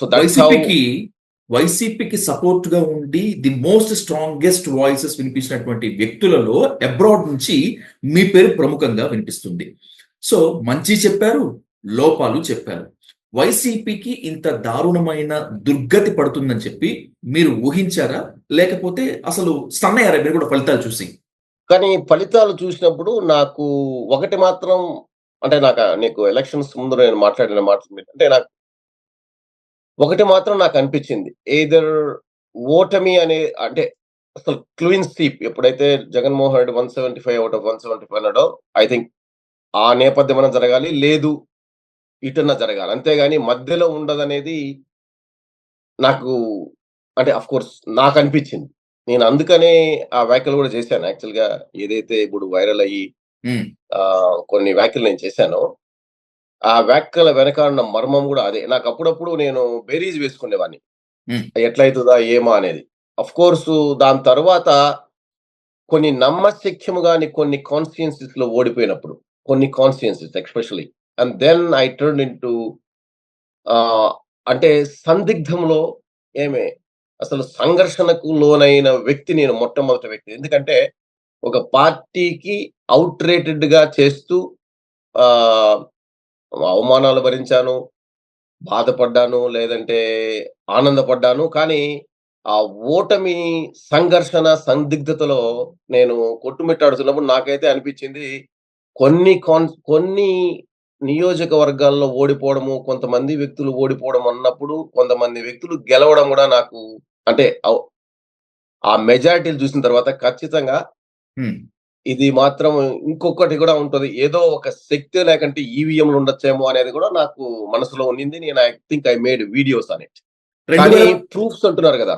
So వైసీపీకి వైసీపీకి సపోర్ట్గా ఉండి ది మోస్ట్ స్ట్రాంగెస్ట్ వాయిసెస్ వినిపించినటువంటి వ్యక్తులలో అబ్రాడ్ నుంచి మీ పేరు ప్రముఖంగా వినిపిస్తుంది. సో మంచి చెప్పారు లోపాలు చెప్పారు. వైసీపీకి ఇంత దారుణమైన దుర్గతి పడుతుందని చెప్పి మీరు ఊహించారా? లేకపోతే అసలు స్టన్ అయ్యారా? మీరు కూడా ఫలితాలు చూసి. కానీ ఫలితాలు చూసినప్పుడు నాకు ఒకటి మాత్రం అంటే నాకు నీకు ఎలక్షన్స్ ముందు నేను మాట్లాడిన మాట అంటే నాకు ఒకటి మాత్రం నాకు అనిపించింది. ఏదర్ ఓటమి అనే అంటే అసలు క్లీన్ స్వీప్ ఎప్పుడైతే Jaganmohan Reddy one seventy five out of one seventy five అన్నాడో ఐ థింక్ ఆ నేపథ్యం అన్న జరగాలి? లేదు. ఇటన్నా జరగాలి. అంతేగాని మధ్యలో ఉండదనేది నాకు అంటే అఫ్ కోర్స్ నాకు అనిపించింది. నేను అందుకనే ఆ వ్యాఖ్యలు కూడా చేశాను. యాక్చువల్గా ఏదైతే ఇప్పుడు వైరల్ అయ్యి కొన్ని వ్యాఖ్యలు నేను చేశాను. ఆ వ్యాఖ్యల వెనక ఉన్న మర్మం కూడా అదే. నాకు అప్పుడప్పుడు నేను బేరీజ్ వేసుకునేవాడిని. ఎట్లయితుందా ఏమో అనేది. అఫ్ కోర్స్ దాని తర్వాత కొన్ని నమ్మశక్యము గాని కొన్ని కాన్స్టిట్యున్సీస్లో ఓడిపోయినప్పుడు కొన్ని constituencies especially and then I turn in to అంటే సందిగ్ధంలో ఏమే అసలు సంఘర్షణకు లోనైన వ్యక్తి నేను మొట్టమొదటి వ్యక్తి. ఎందుకంటే ఒక పార్టీకి అవుట్ రేటెడ్గా చేస్తూ ఆ అవమానాలు భరించాను బాధపడ్డాను లేదంటే ఆనందపడ్డాను. కానీ ఆ ఓటమి సంఘర్షణ సందిగ్ధతలో నేను కొట్టుమిట్టాడుతున్నప్పుడు నాకైతే అనిపించింది కొన్ని కాన్ కొన్ని నియోజకవర్గాల్లో ఓడిపోవడము కొంతమంది వ్యక్తులు ఓడిపోవడం అన్నప్పుడు కొంతమంది వ్యక్తులు గెలవడం కూడా నాకు అంటే అవ్- ఆ మెజారిటీలు చూసిన తర్వాత ఖచ్చితంగా ఇది మాత్రం ఇంకొకటి కూడా ఉంటది. ఏదో ఒక శక్తి లేకంటే ఈవీఎంలు ఉండొచ్చేమో అనేది కూడా నాకు మనసులో ఉండింది నేను I think I made videos అని ప్రూఫ్స్ అంటున్నారు కదా.